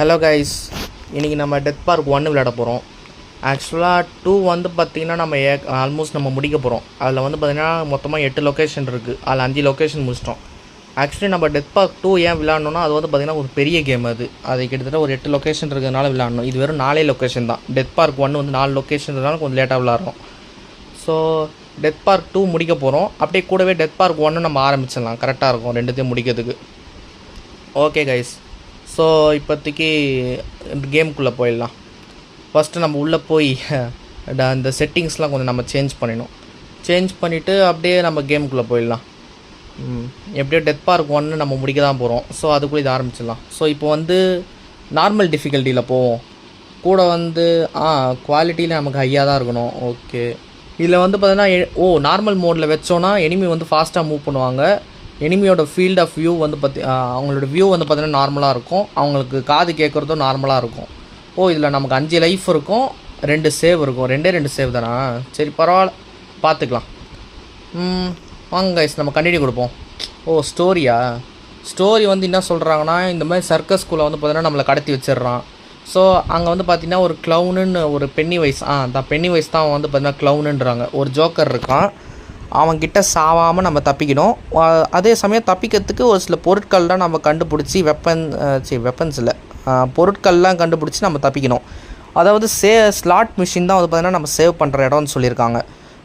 Hello guys இன்றைக்கி நம்ம death park ஒன்று விளையாட போகிறோம் ஆக்சுவலாக டூ வந்து பார்த்திங்கன்னா நம்ம ஏ ஆல்மோஸ்ட் நம்ம முடிக்க போகிறோம் அதில் வந்து பார்த்திங்கன்னா மொத்தமாக எட்டு லொக்கேஷன் இருக்குது அதில் அஞ்சு லொக்கேஷன் முடிச்சிட்டோம். ஆக்சுவலி நம்ம டெத் பார்க் டூ ஏன் விளாட்ணுன்னா அது வந்து பார்த்திங்கன்னா ஒரு பெரிய கேம் அது. அது கிட்டத்தட்ட ஒரு எட்டு லொக்கேஷன் இருக்கிறதுனால விளாடணும் இது வெறும் நாலே லொக்கேஷன் தான். டெத் பார்க் ஒன்று வந்து நாலு லொக்கேஷன் இருந்தாலும் கொஞ்சம் லேட்டாக விளாட்றோம் ஸோ டெத் பார்க் டூ முடிக்க போகிறோம் அப்படியே கூடவே டெத் பார்க் ஒன்று நம்ம ஆரம்பிச்சிடலாம். கரெக்டாக இருக்கும். ரெண்டுத்தையும் முடிக்கிறதுக்கு. ஓகே கைஸ் ஸோ இப்போதைக்கு கேமுக்குள்ளே போயிடலாம். ஃபஸ்ட்டு நம்ம உள்ளே போய் ட- அந்த செட்டிங்ஸ்லாம் கொஞ்சம் நம்ம சேஞ்ச் பண்ணிடணும். சேஞ்ச் பண்ணிவிட்டு அப்படியே நம்ம கேமுக்குள்ளே போயிடலாம். ம், எப்படியோ டெத் பார்க் ஒன்று நம்ம முடிக்க தான் போகிறோம். ஸோ அதுக்குள்ளே இது ஆரம்பிச்சிடலாம். ஸோ இப்போ வந்து நார்மல் டிஃபிகல்ட்டியில் போவோம். கூட வந்து ஆ குவாலிட்டியில் நமக்கு ஹையாக தான் இருக்கணும். ஓகே இதில் வந்து பார்த்தீங்கன்னா எ- ஓ நார்மல் மோடில் வச்சோன்னா எனிமி வந்து ஃபாஸ்ட்டாக மூவ் பண்ணுவாங்க. எனிமியோட ஃபீல்ட் ஆஃப் வியூ வந்து பார்த்தி அவங்களோட வியூ வந்து பார்த்திங்கன்னா நார்மலாக இருக்கும். அவங்களுக்கு காது கேட்குறதும் நார்மலாக இருக்கும். ஓ இதில் நமக்கு அஞ்சு லைஃப் இருக்கும் ரெண்டு சேவ் இருக்கும். ரெண்டே ரெண்டு சேவ் தானா? சரி பரவாயில்ல. பார்த்துக்கலாம் ம், வாங்க கைஸ் நம்ம கண்டினியூ கொடுப்போம். ஓ ஸ்டோரியா ஸ்டோரி வந்து என்ன சொல்கிறாங்கன்னா இந்த மாதிரி சர்க்கஸ் ஸ்கூலில் வந்து பார்த்திங்கன்னா நம்மளை கடத்தி வச்சிடுறான். ஸோ அங்கே வந்து பார்த்தீங்கன்னா ஒரு க்ளவுனுன்னு ஒரு பென்னி வைஸ் ஆ தான் பென்னி வைஸ் தான் அவன் வந்து பார்த்திங்கன்னா க்ளவுனுன்றாங்க ஒரு ஜோக்கர் இருக்கான். அவன்கிட்ட சாவாமல் நம்ம தப்பிக்கணும். அதே சமயம் தப்பிக்கிறதுக்கு ஒரு சில பொருட்கள்லாம் நம்ம கண்டுபிடிச்சி வெப்பன் சரி வெப்பன்ஸ் இல்லை. பொருட்கள்லாம் கண்டுபிடிச்சி நம்ம தப்பிக்கணும். அதாவது சே ஸ்லாட் மிஷின் தான் வந்து பார்த்திங்கன்னா நம்ம சேவ் பண்ணுற இடம்னு சொல்லியிருக்காங்க.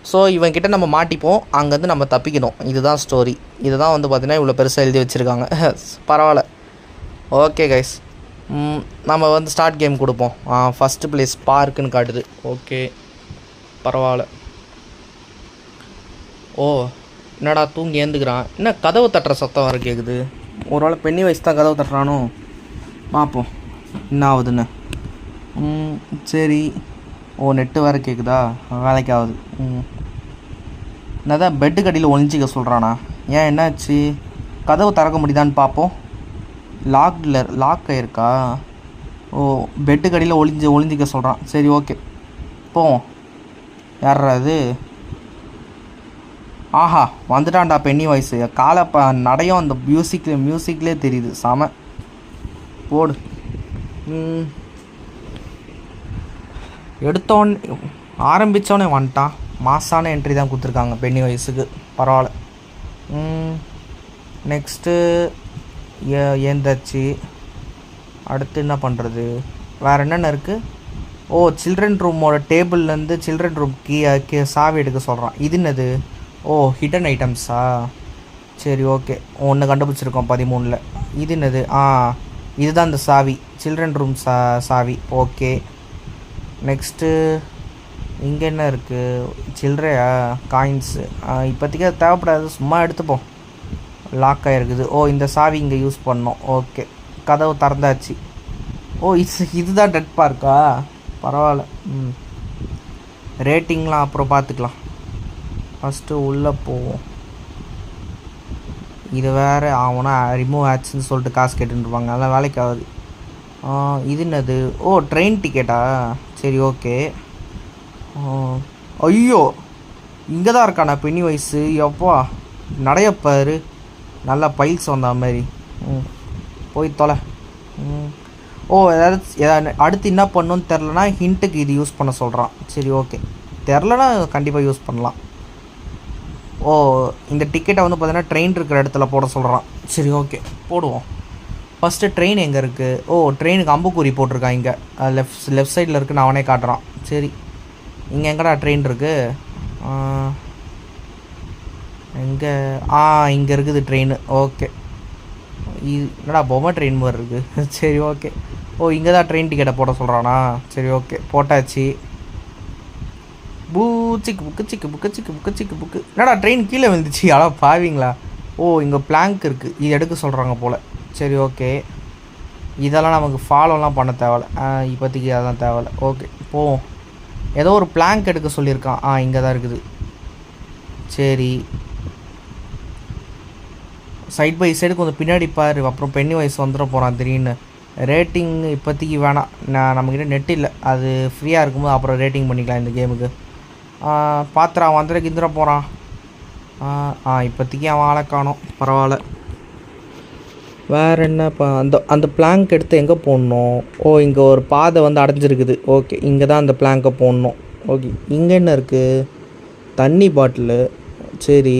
ஸோ இவன்கிட்ட நம்ம மாட்டிப்போம். அங்கேருந்து நம்ம தப்பிக்கணும். இதுதான் ஸ்டோரி இதுதான் வந்து பார்த்திங்கன்னா இவ்வளோ பெருசாக எழுதி வச்சுருக்காங்க. பரவாயில்ல. ஓகே கைஸ் நம்ம வந்து ஸ்டார்ட் கேம் கொடுப்போம். ஃபஸ்ட்டு ப்ளேஸ் பார்க்குன்னு காட்டுது. ஓகே பரவாயில்ல. ஓ என்னடா தூங்கி ஏந்துக்கிறான். என்ன கதவு தட்டுற சத்தம் வர கேட்குது ஒரு வேளை பெண்ணி வயசு தான் கதவு தட்டுறானோ? பார்ப்போம் என்ன ஆகுதுன்னு ம், சரி. ஓ நெட்டு வேறு கேட்குதா வேலைக்கு ஆகுது ம். என்னதான் பெட்டு கடியில் ஒளிஞ்சிக்க சொல்கிறானா ஏன் என்னாச்சு? கதவு திறக்க முடியுதான்னு பார்ப்போம் லாக்டில் லாக் ஆயிருக்கா? ஓ பெட்டு கடியில் ஒளிஞ்சு ஒளிஞ்சிக்க சொல்கிறான் சரி ஓகே போவோம். யார்ரா அது ஆஹா வந்துட்டான்டா பென்னி வாய்ஸு காலை ப நடையும் அந்த மியூசிக்கில் மியூசிக்லேயே தெரியுது. செம. போடு. ம். ஆரம்பித்தோன்னே வந்துட்டான். மாசான என்ட்ரி தான் கொடுத்துருக்காங்க பென்னி வயசுக்கு. பரவாயில்ல. நெக்ஸ்ட்டு ஏ ஏந்தாச்சு. அடுத்து என்ன பண்ணுறது வேறு என்னென்ன இருக்குது ஓ சில்ட்ரன் ரூமோட டேபிள்லேருந்து சில்ட்ரன் ரூம் கீ கீ சாவி எடுக்க சொல்கிறான் இது என்னது? ஓ ஹிடன் ஐட்டம்ஸா சரி ஓகே ஒன்று கண்டுபிடிச்சிருக்கோம் பதிமூணில். இது என்னது? ஆ இதுதான் இந்த சாவி. சில்ட்ரன் ரூம் சா சாவி. ஓகே நெக்ஸ்ட்டு இங்கே என்ன இருக்குது சில்லறையா காயின்ஸு இப்போதைக்கு அது தேவைப்படாது. சும்மா எடுத்துப்போம். லாக் ஆகிருக்குது ஓ இந்த சாவி இங்கே யூஸ் பண்ணோம். ஓகே கதவு திறந்தாச்சு. ஓ இது இதுதான் டெட் பார்க்கா பரவாயில்ல. ம். ரேட்டிங்லாம் அப்புறம் பார்த்துக்கலாம். ஃபஸ்ட்டு உள்ளே போவோம். இது வேறு அவனா ரிமூவ் ஆச்சுன்னு சொல்லிட்டு காசு கேட்டுருப்பாங்க அதெல்லாம் வேலைக்கு ஆகுது. இது என்னது? ஓ ட்ரெயின் டிக்கெட்டா சரி ஓகே ஐயோ! இங்கே தான் இருக்கானா பெண்ணி வயசு? எப்பா நடையப்பாரு நல்லா பைல்ஸ் வந்த மாதிரி. ம் போய் தொலை. ம். ஓ ஏதாவது ஏதாவது அடுத்து என்ன பண்ணுன்னு தெரிலனா ஹிண்ட்டுக்கு இது யூஸ் பண்ண சொல்கிறான் சரி ஓகே தெரிலனா கண்டிப்பாக யூஸ் பண்ணலாம். ஓ இந்த டிக்கெட்டை வந்து பார்த்தீங்கன்னா ட்ரெயின் இருக்கிற இடத்துல போட சொல்கிறான் சரி ஓகே போடுவோம். ஃபஸ்ட்டு ட்ரெயின் எங்கே இருக்குது ஓ ட்ரெயினுக்கு அம்புக்குறி போட்டிருக்கான் இங்கே. லெஃப்ட் லெஃப்ட் சைடில் இருக்குன்னு அவனே காட்டுறான். சரி. இங்கே எங்கடா ட்ரெயின் இருக்குது எங்கே? ஆ இங்கே இருக்குது ட்ரெயின் ஓகே இது என்னடா பொம்மை ட்ரெயின் மாதிரி இருக்குது சரி ஓகே ஓ இங்கே தான் ட்ரெயின் டிக்கெட்டை போட சொல்கிறானா சரி ஓகே போட்டாச்சு. பூ சிக்கு புக்கு சிக்கு புக்கு சிக்கு புக்கு சிக்கு புக்கு. என்னடா ட்ரெயின் கீழே விழுந்துச்சு. அடா பாவீங்களா? ஓ இங்கே பிளாங்க் இருக்குது இது எடுக்க சொல்கிறாங்க போல். சரி ஓகே இதெல்லாம் நமக்கு ஃபாலோலாம் பண்ண தேவையில்ல ஆ, இப்போதைக்கு அதெல்லாம் தேவையில்ல ஓகே போவோம். ஏதோ ஒரு பிளாங்க் எடுக்க சொல்லியிருக்கான். ஆ இங்கே தான் இருக்குது. சரி. சைட் பை சைடு கொஞ்சம் பின்னாடி பாரு. அப்புறம் பெண்ணி வயசு வந்துட போகிறான் திடீர்னு. ரேட்டிங் இப்போதைக்கு வேணாம். நான் நம்மக்கிட்ட நெட் இல்லை. அது ஃப்ரீயாக இருக்கும்போது அப்புறம் ரேட்டிங் பண்ணிக்கலாம் இந்த கேமுக்கு பாத்திரம் வந்துட கிந்துட போகிறான் ஆ இப்போதைக்கு அவன் ஆளை காணும். பரவாயில்ல. வேறு என்னப்பா அந்த அந்த பிளாங்க் எடுத்து எங்கே போடணும்? ஓ இங்கே ஒரு பாதை வந்து அடைஞ்சிருக்குது. ஓகே இங்கே தான் அந்த பிளாங்கை போடணும். ஓகே இங்கே என்ன இருக்குது தண்ணி பாட்டிலு சரி.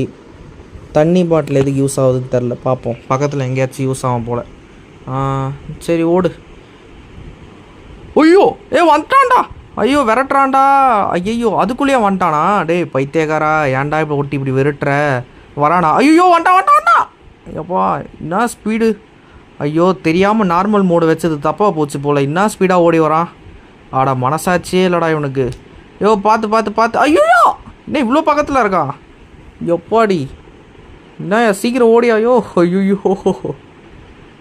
தண்ணி பாட்டில் எதுக்கு யூஸ் ஆகுதுன்னு தெரில பார்ப்போம். பக்கத்தில் எங்கேயாச்சும் யூஸ் ஆகும் போல். சரி ஓடு. ஐயோ ஏ வந்துட்டான்டா. ஐயோ விரட்டுறான்டா. ஐயோ அதுக்குள்ளேயே வந்துட்டானா? டேய் பைத்தியக்காரா ஏன்டா இப்போ ஒட்டி இப்படி விரட்டுற? வரானா? ஐயோ வந்துட்டான் வந்துட்டான் வந்துட்டான் ஐயப்பா என்ன ஸ்பீடு ஐயோ தெரியாமல் நார்மல் மோடு வச்சது தப்பாக போச்சு போல். என்ன ஸ்பீடாக ஓடி வரான்? ஆடா மனசாட்சியே இல்லைடா இவனுக்கு. ஐயோ பார்த்து பார்த்து பார்த்து. ஐயோ என்ன இவ்வளோ பக்கத்தில் இருக்கான்? எப்பாடி? என்ன சீக்கிரம் ஓடி ஐயோ ஐயோ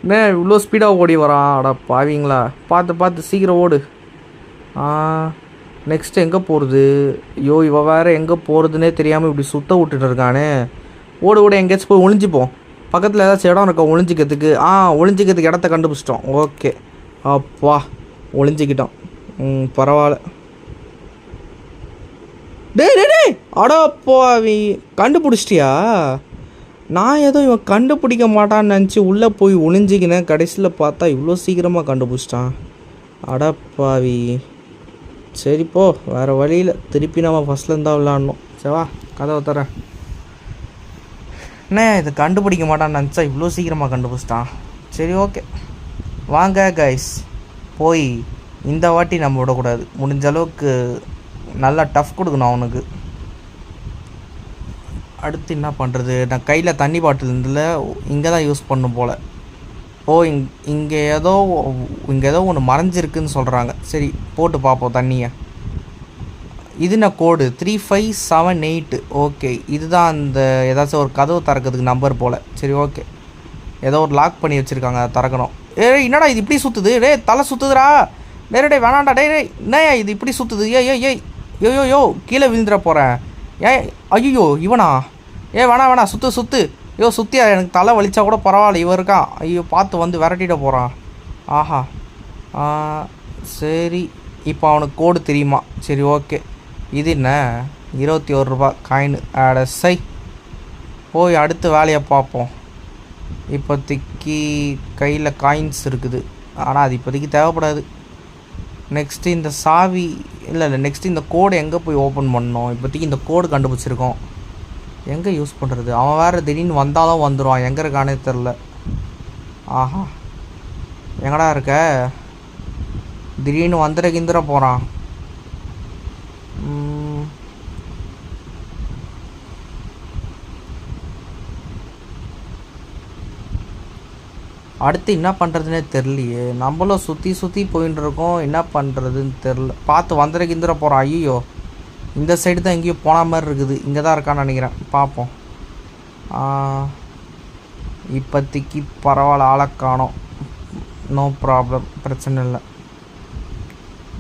என்ன இவ்வளோ ஸ்பீடாக ஓடி வரான்? அடா பாவீங்களா? பார்த்து பார்த்து சீக்கிரம் ஓடு. நெக்ஸ்ட் எங்கே போகிறது ஐயோ இவ வேறு எங்கே போகிறதுனே தெரியாமல் இப்படி சுத்த விட்டுட்டு இருக்கானே. ஓடு ஓடு எங்கேயாச்சும் போய் ஒளிஞ்சுப்போம் பக்கத்தில் ஏதாச்சும் இடம் இருக்கா ஒளிஞ்சிக்கிறதுக்கு? ஆ ஒளிஞ்சிக்கிறதுக்கு இடத்த கண்டுபிடிச்சிட்டோம். ஓகே. அப்பா ஒளிஞ்சிக்கிட்டோம் ம் பரவாயில்ல. டேய் டே அடப்போ அவன் கண்டுபிடிச்சிட்டியா? நான் ஏதோ இவன் கண்டுபிடிக்க மாட்டான்னு நினச்சி உள்ளே போய் ஒளிஞ்சிக்கினேன். கடைசியில் பார்த்தா இவ்வளோ சீக்கிரமாக கண்டுபிடிச்சிட்டான். அடப்பாவி. சரி போ வேறு வழியில் திருப்பி நம்ம ஃபஸ்ட்லேருந்து தான் விளாட்ணும் சரிவா கதவை தரேன் என்ன இது கண்டுபிடிக்க மாட்டான்னு நினச்சா இவ்வளோ சீக்கிரமாக கண்டுபிடிச்சிட்டான். சரி ஓகே வாங்க கைஸ் போய் இந்த வாட்டி நம்ம விடக்கூடாது. முடிஞ்ச அளவுக்கு நல்லா டஃப் கொடுக்கணும் அவனுக்கு. அடுத்து என்ன பண்ணுறது நான் கையில் தண்ணி பாட்டில் இருந்தில் இங்கே தான் யூஸ் பண்ணும் போல். ஓ இங் இங்கே ஏதோ இங்கே ஏதோ ஒன்று மறைஞ்சிருக்குன்னு சொல்கிறாங்க சரி போட்டு பார்ப்போம் தண்ணியை. இது என்ன code? Three five seven eight okay இதுதான் அந்த ஏதாச்சும் ஒரு கதவு திறக்கிறதுக்கு நம்பர் போல். சரி ஓகே. ஏதோ ஒரு லாக் பண்ணி வச்சுருக்காங்க அதை திறக்கணும். ஏய் என்னடா இது இப்படி சுற்றுது டேய் தலை சுற்றுதுடா டேய் வேணாண்டா டேய் டேய் இது இப்படி சுற்றுது ஏய் ஏய் ஏய். யோ யோ யோ கீழே விழுந்துட போகிறேன் ஏய் ஐயோ இவனா? ஏ வேணா வேணா சுற்று சுற்று ஐயோ சுத்தியா எனக்கு தலை வலிச்சா கூட பரவாயில்ல இவன் இருக்கான் ஐயோ பார்த்து வந்து விரட்டிட போகிறான் ஆஹா. சரி. இப்போ அவனுக்கு கோடு தெரியுமா? சரி ஓகே இது என்ன? இருபத்தி ஒரு ரூபா காயின் ஆட சை. போய் அடுத்து வேலையை பார்ப்போம். இப்போதைக்கு கையில் காயின்ஸ் இருக்குது. ஆனால் அது இப்போதைக்கு தேவைப்படாது. நெக்ஸ்ட்டு இந்த சாவி இல்லை இல்லை நெக்ஸ்ட்டு இந்த கோடு எங்கே போய் ஓப்பன் பண்ணோம்? இப்போதைக்கு இந்த கோடு கண்டுபிடிச்சிருக்கோம். எங்கே யூஸ் பண்ணுறது அவன் வேறு திடீர்னு வந்தாலும் வந்துடுவான் எங்கே இருக்கானே தெரில ஆஹா. எங்கடா இருக்க? திடீர்னு வந்துட கிந்துட போகிறான் அடுத்து என்ன பண்ணுறதுனே தெரிலையே நம்மளும் சுற்றி சுற்றி போயின்னு இருக்கோம் என்ன பண்ணுறதுன்னு தெரில பார்த்து வந்துட கிந்துட போகிறான் ஐயோ இந்த சைடு தான் எங்கேயோ போன மாதிரி இருக்குது. இங்கே தான் இருக்கான்னு நினைக்கிறேன். பார்ப்போம். ஆ, இப்போதைக்கு பரவாயில்ல. ஆளை காணோம். நோ ப்ராப்ளம் பிரச்சனை இல்லை.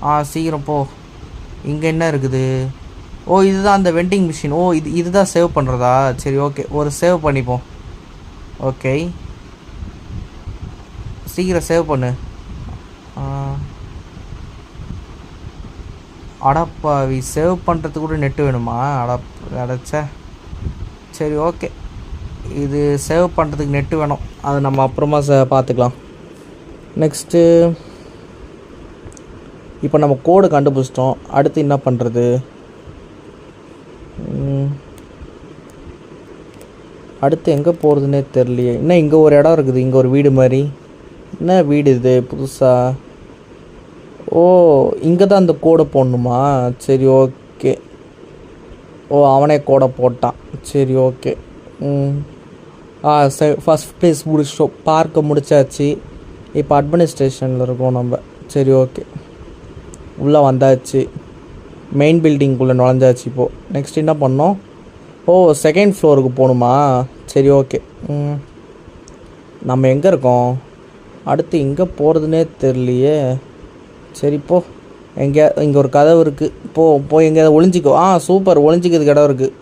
ஆ சீக்கிரம் போ. இங்கே என்ன இருக்குது? ஓ இதுதான் அந்த வெண்டிங் மிஷின் ஓ இது இதுதான் சேவ் பண்ணுறதா சரி ஓகே ஒரு சேவ் பண்ணிப்போம். ஓகே சீக்கிரம் சேவ் பண்ணு. அடப்பாவி சேவ் பண்ணுறதுக்கு கூட நெட்டு வேணுமா? அடப் அடைச்ச. சரி ஓகே இது சேவ் பண்ணுறதுக்கு நெட்டு வேணும். அது நம்ம அப்புறமா ச பார்த்துக்கலாம். நெக்ஸ்ட்டு இப்போ நம்ம கோடு கண்டுபிடிச்சிட்டோம். அடுத்து என்ன பண்ணுறது அடுத்து எங்கே போகிறதுனே தெரியலையே. என்ன இங்கே ஒரு இடம் இருக்குது. இங்கே ஒரு வீடு மாதிரி. என்ன வீடு இது? புதுசாக ஓ இங்கே தான் அந்த கோடை போடணுமா? சரி ஓகே. ஓ அவனே கோடை போட்டான். சரி ஓகே. ம். ஆ சரி ஃபஸ்ட் ப்ளேஸ் முடிச்சிட்டோம். பார்க்கை முடிச்சாச்சு. இப்போ அட்மினிஸ்ட்ரேஷனில் இருக்கோம் நம்ம. சரி ஓகே. உள்ளே வந்தாச்சு. மெயின் பில்டிங்குள்ளே நுழைஞ்சாச்சு இப்போது நெக்ஸ்ட் என்ன பண்ணோம்? ஓ செகண்ட் ஃப்ளோருக்கு போகணுமா? சரி ஓகே. ம். நம்ம எங்கே இருக்கோம்? அடுத்து எங்கே போகிறதுனே தெரியலையே. சரி போ. எங்கேயா இங்கே ஒரு கதவு இருக்குது போ போய் எங்கேயாவது ஒளிஞ்சிக்கோ. ஆ சூப்பர். ஒளிஞ்சிக்கிறதுக்கு இடம் இருக்குது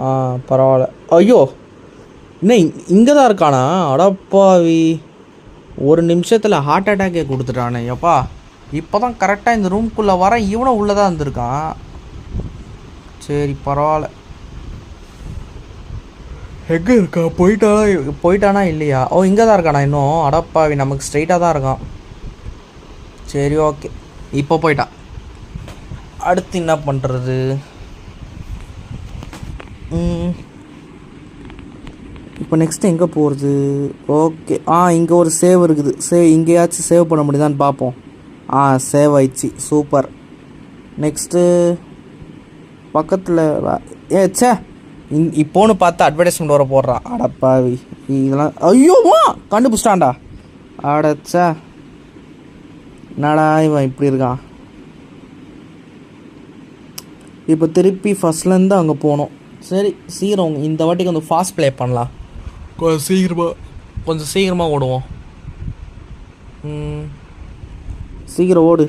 ஆ பரவாயில்ல. ஐயோ! என்ன இங்கே தான் இருக்கானா? அடப்பாவி ஒரு நிமிஷத்தில் ஹார்ட் அட்டாக்கே கொடுத்துட்டானே. எப்பா. இப்போ தான் கரெக்டாக இந்த ரூம்குள்ளே வரேன் இவனும் உள்ளே தான் இருந்திருக்கான். சரி பரவாயில்ல. எங்கே இருக்கா? போயிட்டானா போயிட்டானா இல்லையா? ஓ இங்கே தான் இருக்கானா இன்னும்? அடப்பாவி நமக்கு ஸ்ட்ரைட்டாக தான் இருக்கான். சரி ஓகே இப்போ போயிட்டான் அடுத்து என்ன பண்ணுறது இப்போ நெக்ஸ்ட் எங்கே போகிறது ஓகே ஆ இங்கே ஒரு சேவ் இருக்குது. சேவ் இங்கேயாச்சும் சேவ் பண்ண முடியுதான்னு பார்ப்போம். ஆ சேவ் ஆயிடுச்சு. சூப்பர் நெக்ஸ்ட்டு பக்கத்தில் ஏ ச்சே. இங் இப்போன்னு பார்த்து அட்வர்டைஸ்மெண்ட் வர போடுறான் அடப்பாவி. இதெல்லாம் ஐயோமா கண்டுபிடிச்சிட்டான்டா. அடச்சா என்னடா இவன் இப்படி இருக்கான்? இப்போ திருப்பி ஃபஸ்ட்லேருந்து அங்கே போகணும். சரி சீக்கிரம் இந்த வாட்டி கொஞ்சம் ஃபாஸ்ட் ப்ளே பண்ணலாம். கொஞ்சம் சீக்கிரமாக கொஞ்சம் சீக்கிரமாக ஓடுவோம். ம், சீக்கிரம் ஓடு.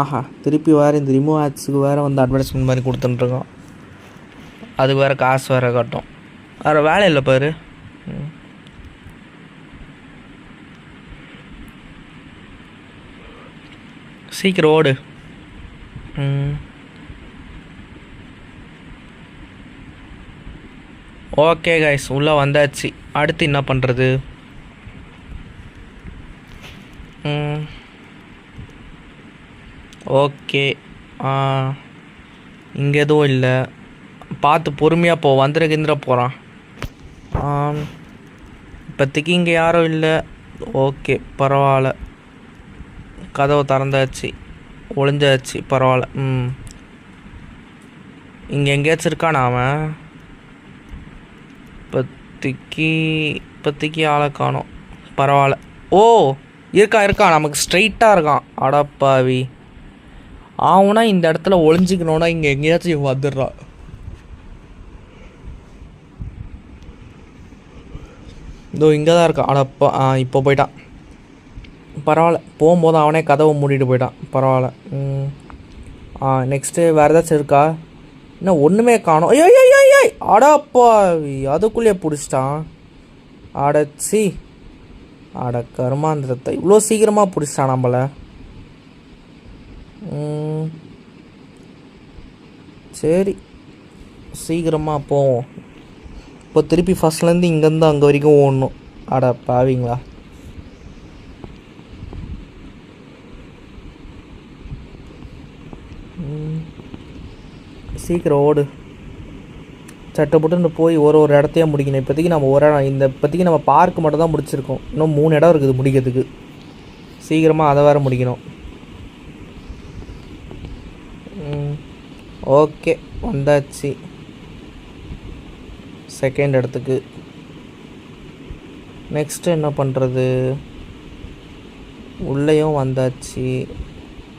ஆஹா திருப்பி வேறு இந்த ரிமூவ் ஆட்ஸுக்கு வேறு வந்து அட்வர்டைஸ்மெண்ட் மாதிரி கொடுத்துட்டுருக்கோம் அது வேறு காசு வேறு கட்டும். வேறு வேலை இல்லை பாரு. சீக்கிரம் ஓடு. ஓகே கைஸ் உள்ளே வந்தாச்சு. அடுத்து என்ன பண்ணுறது ஓகே. இங்கே எதுவும் இல்லை. பார்த்து பொறுமையாக போ. வந்துட போகிறான் இப்போதைக்கு இங்கே யாரும் இல்லை. ஓகே பரவாயில்ல. கதவை திறந்தாச்சு. ஒளிஞ்சாச்சு. பரவாயில்ல. ம். இங்கே எங்கேயாச்சும் இருக்கானா அவன்? இப்போதைக்கு இப்போதைக்கு ஆளை காணும். பரவாயில்ல. ஓ இருக்கான் இருக்கான் நமக்கு ஸ்ட்ரைட்டாக இருக்கான். அடப்பாவி அவனா இந்த இடத்துல ஒளிஞ்சிக்கணும்னா இங்கே எங்கேயாச்சும் இவன் வந்துடுறான். இதோ இங்கே தான் இருக்கான். அடப்பா இப்போ போயிட்டான். பரவாயில்ல. போகும்போது அவனே கதவை மூடிட்டு போயிட்டான். பரவாயில்ல. ம். ஆ நெக்ஸ்ட்டு வேறு ஏதாச்சும் இருக்கா? என்ன ஒன்றுமே காணோம். ஐயோ ஐயோ ஐயோ அடப்பாவி அதுக்குள்ளேயே பிடிச்சிட்டான். அடச்சி அட கருமாந்திரத்தை. இவ்வளோ சீக்கிரமாக பிடிச்சிட்டான் நம்மளை. சரி. சீக்கிரமாக போவோம். இப்போ திருப்பி ஃபஸ்ட்லேருந்து இங்கேருந்து அங்கே வரைக்கும் ஓடணும். அட பாவிங்களா ம். சீக்கிரம் ஓடு. சட்டப்பட்டுன்னு போய் ஒரு ஒரு இடத்தையும் முடிக்கணும். இப்போதைக்கு நம்ம ஒரு இடம் இந்த இப்போதைக்கு நம்ம பார்க் மட்டும் தான் முடிச்சிருக்கோம். இன்னும் மூணு இடம் இருக்குது முடிக்கிறதுக்கு. சீக்கிரமாக அதை வேறு முடிக்கணும். ஓகே வந்தாச்சு. செகண்ட் இடத்துக்கு. நெக்ஸ்ட்டு என்ன பண்ணுறது உள்ளேயும் வந்தாச்சு.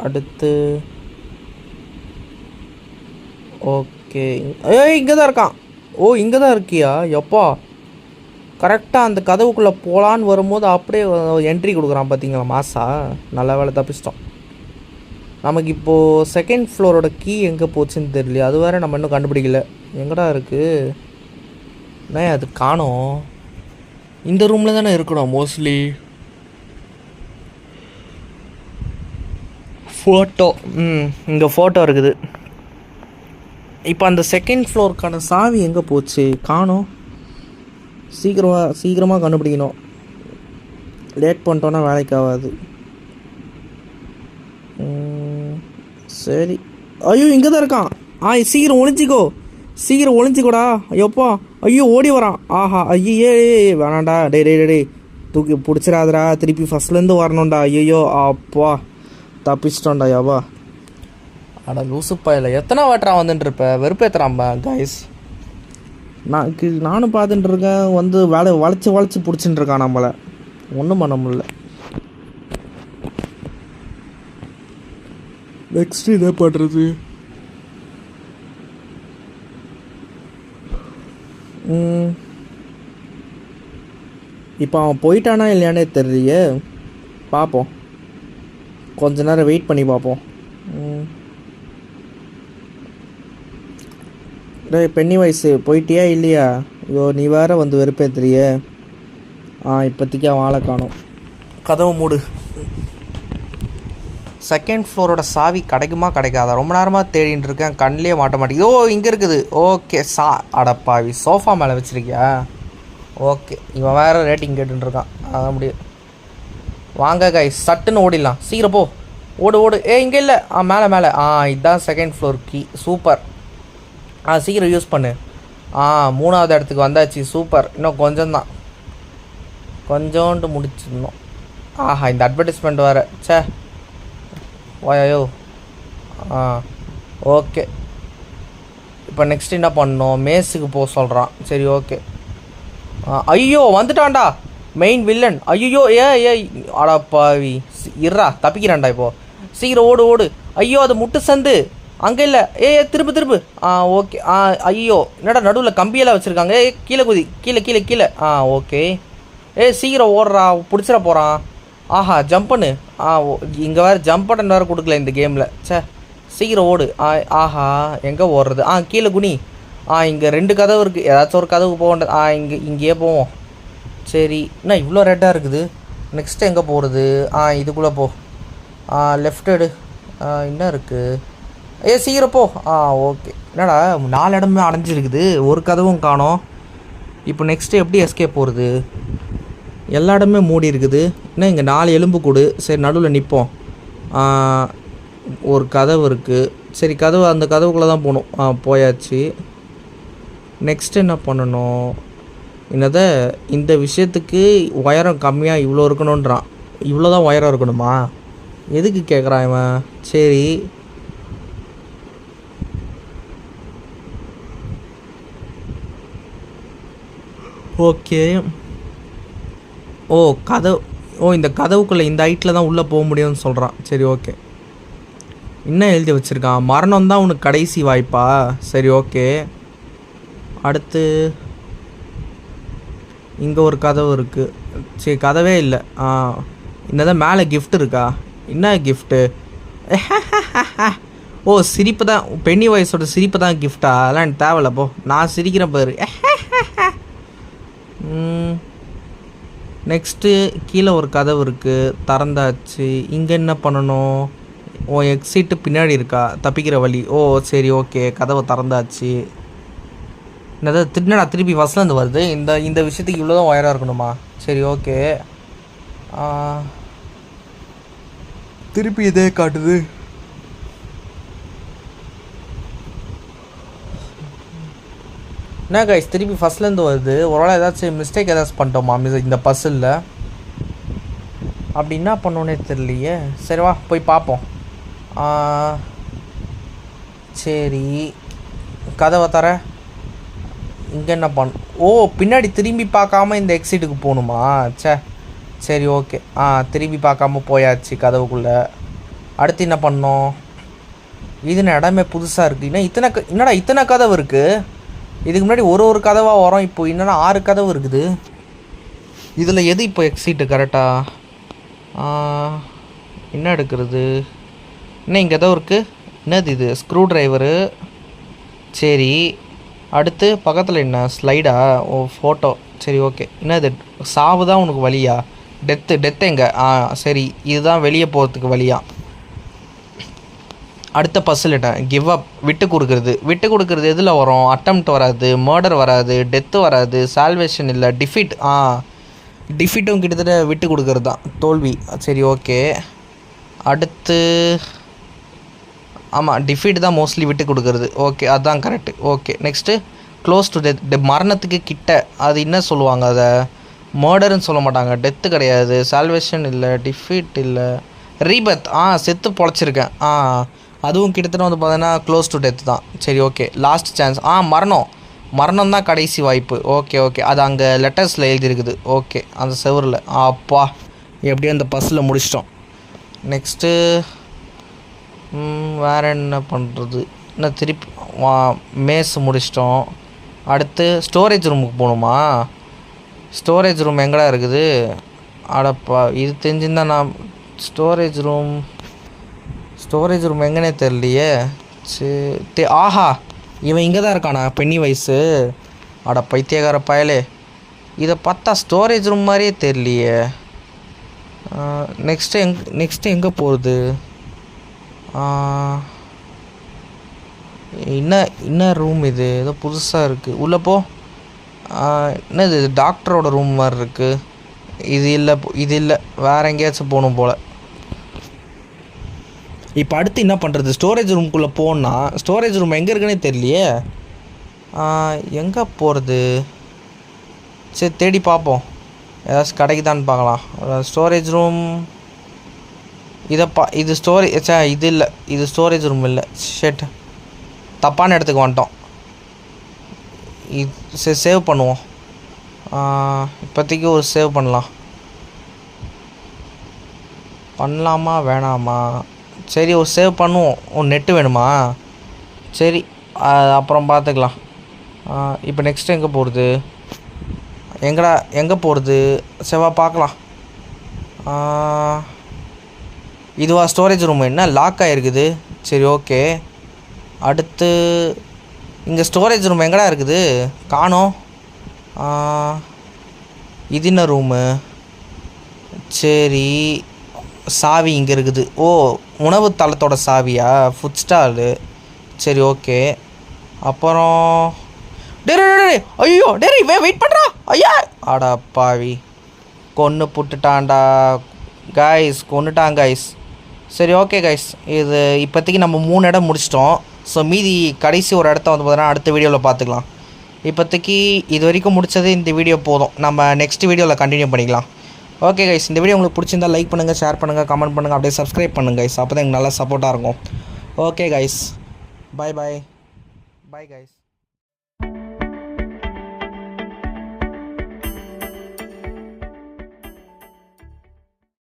அடுத்து ஓகே. ஏய் இங்கே தான் இருக்கான். ஓ இங்கே தான் இருக்கியா? எப்பா. கரெக்டாக அந்த கதவுக்குள்ளே போகலான்னு வரும்போது அப்படியே என்ட்ரி கொடுக்குறான் பார்த்தீங்களா மாசா? நல்ல வேலை தப்பிச்சிட்டோம். நமக்கு இப்போது செகண்ட் ஃப்ளோரோட கீ எங்கே போச்சுன்னு தெரியல அது வேற நம்ம இன்னும் கண்டுபிடிக்கல. எங்கடா இருக்குது அண்ணே அது காணோம். இந்த ரூமில் தானே இருக்கணும் மோஸ்ட்லி ஃபோட்டோ ம் இங்கே ஃபோட்டோ இருக்குது. இப்போ அந்த செகண்ட் ஃப்ளோருக்கான சாவி எங்கே போச்சு? காணோம். சீக்கிரமாக சீக்கிரமாக கண்டுபிடிக்கணும். லேட் பண்ணிட்டோன்னா வேலைக்கு ஆகாது. சரி. ஐயோ இங்கே தான் இருக்கான். ஆ சீக்கிரம் ஒழிஞ்சிக்கோ சீக்கிரம் ஒழிஞ்சிக்கோடா ஐயோப்பா ஐயோ ஓடி வரான். ஆஹா ஐயே வேணாண்டா டே டே டே தூக்கி பிடிச்சிடாதடா. திருப்பி ஃபஸ்ட்லேருந்து வரணும்டா. ஐயோ அப்பா. தப்பிச்சிட்டோண்டா யாவா. அட லூசுப்பா இல்லை எத்தனை வாட்டரா வந்துட்டு இருப்ப வெறுப்பேத்துறாம்பா கைஸ் நான் கி- நானும் பார்த்துட்டு இருக்கேன் வந்து வேலை வளைச்சி வளைச்சி பிடிச்சிட்டு இருக்கான் நம்மளை. ஒன்றும் பண்ண முடியல. நெக்ஸ்ட் என்ன பண்ணுறது இப்போ அவன் போயிட்டானா இல்லையானே தெரியலையே. பார்ப்போம் கொஞ்ச நேரம் வெயிட் பண்ணி பார்ப்போம் ம். டேய் பென்னி வயசு போயிட்டியா இல்லையா? ஐயோ நீ வேற வந்து வெறுப்பேத்துறிய. ஆ இப்போதைக்கு அவன் ஆளை காணும். கதவு மூடு. செகண்ட் ஃப்ளோரோட சாவி கிடைக்குமா கிடைக்காதா? ரொம்ப நேரமாக தேடிட்டு இருக்கேன். கண்ணிலே மாட்ட மாட்டேங்குது. ஓ இங்கே இருக்குது. ஓகே சா அடப்பாவி சோஃபா மேலே வச்சிருக்கியா? ஓகே இவன் வேறு ரேட்டிங் கேட்டுருக்கான் அதான் முடியும் வாங்க காய் சட்டுன்னு ஓடிடலாம். சீக்கிரம் போ. ஓடு ஓடு. ஏ இங்கே இல்லை. ஆ மேலே மேலே. ஆ இதுதான் செகண்ட் ஃப்ளோர் கீ சூப்பர் ஆ சீக்கிரம் யூஸ் பண்ணு. ஆ மூணாவது இடத்துக்கு வந்தாச்சு. சூப்பர். இன்னும் கொஞ்சம்தான். கொஞ்சோண்டு முடிச்சிடணும். ஆஹா இந்த அட்வர்டைஸ்மெண்ட் வேறு. ச்சே. ஓயோ ஆ ஓகே. இப்போ நெக்ஸ்ட் என்ன பண்ணணும்? மேஸுக்கு போக சொல்கிறான் சரி ஓகே. ஐயோ வந்துட்டான்டா. மெயின் வில்லன் ஐயோ ஏ ஏ அடப்பாவி. பாவி தப்பிக்கிறான்டா இப்போ. சீக்கிரம் ஓடு ஓடு. ஐயோ அது முட்டு சந்து அங்கே இல்லை. ஏ திருப்பு திருப்பு. ஆ ஓகே. ஆ ஐயோ. என்னடா நடுவில் கம்பியெல்லாம் வச்சுருக்காங்க. ஏ கீழே குதி. கீழே கீழே கீழே. ஆ ஓகே. ஏ சீக்கிரம் ஓடுறா. பிடிச்சிட போகிறான் ஆஹா ஜம்ப் பண்ணு. ஆ ஓ இங்கே வேறு ஜம்ப் பட்டன் வேறு கொடுக்கல இந்த கேமில் ச்சே. சீக்கிரம் ஓடு. ஆ ஆஹா. எங்கே ஓடுறது? ஆ கீழே குனி. ஆ இங்கே ரெண்டு கதவு இருக்குது ஏதாச்சும் ஒரு கதவுக்கு போக வேண்டாம் ஆ இங்கே இங்கேயே போவோம். சரி. என்ன இவ்வளோ ரெட்டாக இருக்குது? நெக்ஸ்ட் எங்கே போகிறது ஆ இதுக்குள்ளே போ. ஆ லெஃப்ட் எடு. ஆ என்ன இருக்குது ஏ சீக்கிரம் போ. ஆ ஓகே. என்னடா நாலு இடமே அடைஞ்சிருக்குது. ஒரு கதவும் காணோம். இப்போ நெக்ஸ்ட்டு எப்படி எஸ்கேப் போகிறது எல்லா இடமே மூடி இருக்குது. இன்னும் இங்கே நாலு எலும்பு கூடு. சரி நடுவில் நிற்போம் ஒரு கதவு இருக்குது சரி கதவு அந்த கதவுக்குள்ளே தான் போகணும் ஆ போயாச்சு. நெக்ஸ்ட் என்ன பண்ணணும்? என்னதை இந்த விஷயத்துக்கு உயரம் கம்மியாக இவ்வளோ இருக்கணுன்றான் இவ்வளோ தான் உயரம் இருக்கணுமா? எதுக்கு கேட்குறான் இவன்? சரி ஓகே ஓ கதவு ஓ இந்த கதவுக்குள்ளே இந்த ஹைட்டில் தான் உள்ளே போக முடியும்னு சொல்கிறான் சரி ஓகே என்ன எழுதி வச்சுருக்கான். மரணம் தான் உனக்கு கடைசி வாய்ப்பா? சரி ஓகே அடுத்து இங்கே ஒரு கதவு இருக்குது சரி கதவே இல்லை. ஆ என்னதான் மேலே கிஃப்ட் இருக்கா? என்ன கிஃப்ட்டு ஓ சிரிப்பு தான் பெண்ணி வயசோட சிரிப்பு தான் கிஃப்டா அதெல்லாம் எனக்கு தேவையில்ல போ. நான் சிரிக்கிறேன் பாரு. நெக்ஸ்ட்டு கீழே ஒரு கதவு இருக்குது திறந்தாச்சு. இங்கே என்ன பண்ணணும்? ஓ எக்ஸிட்டு பின்னாடி இருக்கா? தப்பிக்கிற வழி. ஓ சரி ஓகே. கதவை திறந்தாச்சு. என்னது? திருநடா திருப்பி ஃபஸ்ட்லேருந்து வருது? இந்த இந்த விஷயத்துக்கு இவ்வளோ தான் ஒயராக இருக்கணுமா? சரி ஓகே. திருப்பி இதே காட்டுது. என்ன கைஸ் திருப்பி ஃபஸ்ட்லேருந்து வருது. ஒருவேளை ஏதாச்சும் மிஸ்டேக் ஏதாச்சும் பண்ணிட்டோமா மிஸ் இந்த பஸ்ஸில் அப்படி என்ன பண்ணோன்னே தெரியலையே. சரி வா போய் பார்ப்போம். சரி. கதவை தர. இங்கே என்ன பண்ண ஓ பின்னாடி திரும்பி பார்க்காம இந்த எக்ஸிட்டுக்கு போகணுமா? ச்சே. சரி ஓகே ஆ திரும்பி பார்க்காம போயாச்சு கதவுக்குள்ளே. அடுத்து என்ன பண்ணோம்? இதுன்னு இடமே புதுசாக இருக்குது இன்னும் இத்தனை க- என்னடா இத்தனை கதவு இருக்குது இதுக்கு முன்னாடி ஒரு ஒரு கதவாக வரும். இப்போ என்னென்னா ஆறு கதவு இருக்குது. இதில் எது இப்போ எக்ஸிட்டு கரெக்டாக என்ன எடுக்கிறது? என்ன இங்கே ஏதோ இருக்குது என்னது இது? ஸ்க்ரூ ட்ரைவரு சரி. அடுத்து பக்கத்தில் என்ன? ஸ்லைடா ஓ ஃபோட்டோ சரி ஓகே என்னது? சாவு தான் உனக்கு வழியா? டெத்து டெத்து எங்கே? ஆ சரி. இதுதான் வெளியே போகிறதுக்கு வழியா? அடுத்த பஸ்ஸில் கிவ் அப் விட்டு கொடுக்குறது. விட்டு கொடுக்குறது எதில் வரும்? அட்டம்ப்ட் வராது மர்டர் வராது டெத்து வராது சால்வேஷன் இல்லை டிஃபிட் ஆ டிஃபிட்டும் கிட்டத்தட்ட விட்டு கொடுக்குறது தான். தோல்வி. சரி ஓகே அடுத்து ஆமாம் டிஃபீட் தான் மோஸ்ட்லி விட்டு கொடுக்குறது. ஓகே அதுதான் correct okay next close to death மரணத்துக்கு கிட்ட. அது என்ன சொல்லுவாங்க அதை? மர்டர்னு சொல்ல மாட்டாங்க. டெத்து கிடையாது. சால்வேஷன் இல்லை டிஃபீட் இல்லை. ரீபத் ஆ செத்து பொழைச்சிருக்கேன். ஆ அதுவும் கிட்டத்தட்ட வந்து பார்த்தீங்கன்னா க்ளோஸ் டு டெத் தான். சரி ஓகே லாஸ்ட் சான்ஸ் ஆ மரணம். மரணம் தான் கடைசி வாய்ப்பு. ஓகே ஓகே அது அங்கே லெட்டர்ஸில் எழுதியிருக்குது. ஓகே அந்த செவரில். அப்பா. எப்படியும் அந்த பஸ்ஸில் முடிச்சிட்டோம். நெக்ஸ்ட்டு வேறு வேற என்ன பண்ணுறது என்ன திருப்பி வா மேஸ் முடிச்சிட்டோம். அடுத்து ஸ்டோரேஜ் ரூமுக்கு போகணுமா ஸ்டோரேஜ் ரூம் எங்கடா இருக்குது? அடப்பா இது தெரிஞ்சுருந்தா நான் ஸ்டோரேஜ் ரூம் ஸ்டோரேஜ் ரூம் எங்கனே தெரியலையே சரி தே ஆஹா இவன் இங்கே தான் இருக்கானா பென்னி வயசு? அட பைத்தியக்கார பயலே. இதை பார்த்தா ஸ்டோரேஜ் ரூம் மாதிரியே தெரியலையே நெக்ஸ்ட்டு எங் நெக்ஸ்ட்டு எங்கே போகிறது என்ன என்ன ரூம் இது? ஏதோ புதுசாக இருக்குது உள்ளே போ. என்ன இது? டாக்டரோட ரூம் மாதிரி இருக்குது இது இல்லை இது இல்லை வேறு எங்கேயாச்சும் போகணும் போல். இப்போ அடுத்து என்ன பண்ணுறது ஸ்டோரேஜ் ரூம்குள்ளே போனால் ஸ்டோரேஜ் ரூம் எங்கே இருக்குன்னே தெரியலையே. எங்கே போகிறது சரி தேடி பார்ப்போம் ஏதாச்சும் கிடைக்குதான்னு பார்க்கலாம் ஸ்டோரேஜ் ரூம் இதை பா இது ஸ்டோரேஜ் சே இது இல்லை. இது ஸ்டோரேஜ் ரூம் இல்லை. ஷெட் தப்பான இடத்துக்கு வந்துட்டோம். இது சரி சேவ் பண்ணுவோம். இப்போதைக்கு ஒரு சேவ் பண்ணலாம். பண்ணலாமா? வேணாமா? சரி ஒரு சேவ் பண்ணுவோம். ஓ நெட்டு வேணுமா? சரி அப்புறம் பார்த்துக்கலாம் இப்போ நெக்ஸ்ட் எங்கே போகிறது எங்கடா எங்கே போகிறது செவ்வா பார்க்கலாம் இதுவா ஸ்டோரேஜ் ரூம் என்ன? லாக் ஆகிருக்குது சரி ஓகே அடுத்து இங்கே ஸ்டோரேஜ் ரூம் எங்கடா இருக்குது? காணோம். இது என்ன ரூமு சரி சாவி இங்கே இருக்குது. ஓ உணவு தளத்தோட சாவியா? ஃபுட் ஸ்டாலு சரி ஓகே அப்புறம் டே டேய், ஐயோ டேய் வே வெயிட் பண்ணுறா ஐயா. ஆடா பாவி. கொன்று புட்டுட்டான்டா. காய்ஸ் கொண்டுட்டான் காய்ஸ் சரி ஓகே கைஸ் இது இப்போதைக்கு நம்ம மூணு இடம் முடிச்சிட்டோம். ஸோ மீதி கடைசி ஒரு இடத்த வந்து பார்த்தோன்னா அடுத்த வீடியோவில் பார்த்துக்கலாம் இப்போதைக்கு இது வரைக்கும் முடிச்சது இந்த வீடியோ போதும். நம்ம நெக்ஸ்ட் வீடியோவில் கண்டினியூ பண்ணிக்கலாம். ஓகே கைஸ் இந்த வீடியோ உங்களுக்கு பிடிச்சிருந்தா லைக் பண்ணுங்கள் ஷேர் பண்ணுங்கள் கமெண்ட் பண்ணுங்கள் அப்படியே சப்ஸ்கிரைப் பண்ணுங்கள் கைஸ் அப்போ தான் எங்களுக்கு நல்லா சப்போர்ட்டாக இருக்கும். Okay guys bye bye bye guys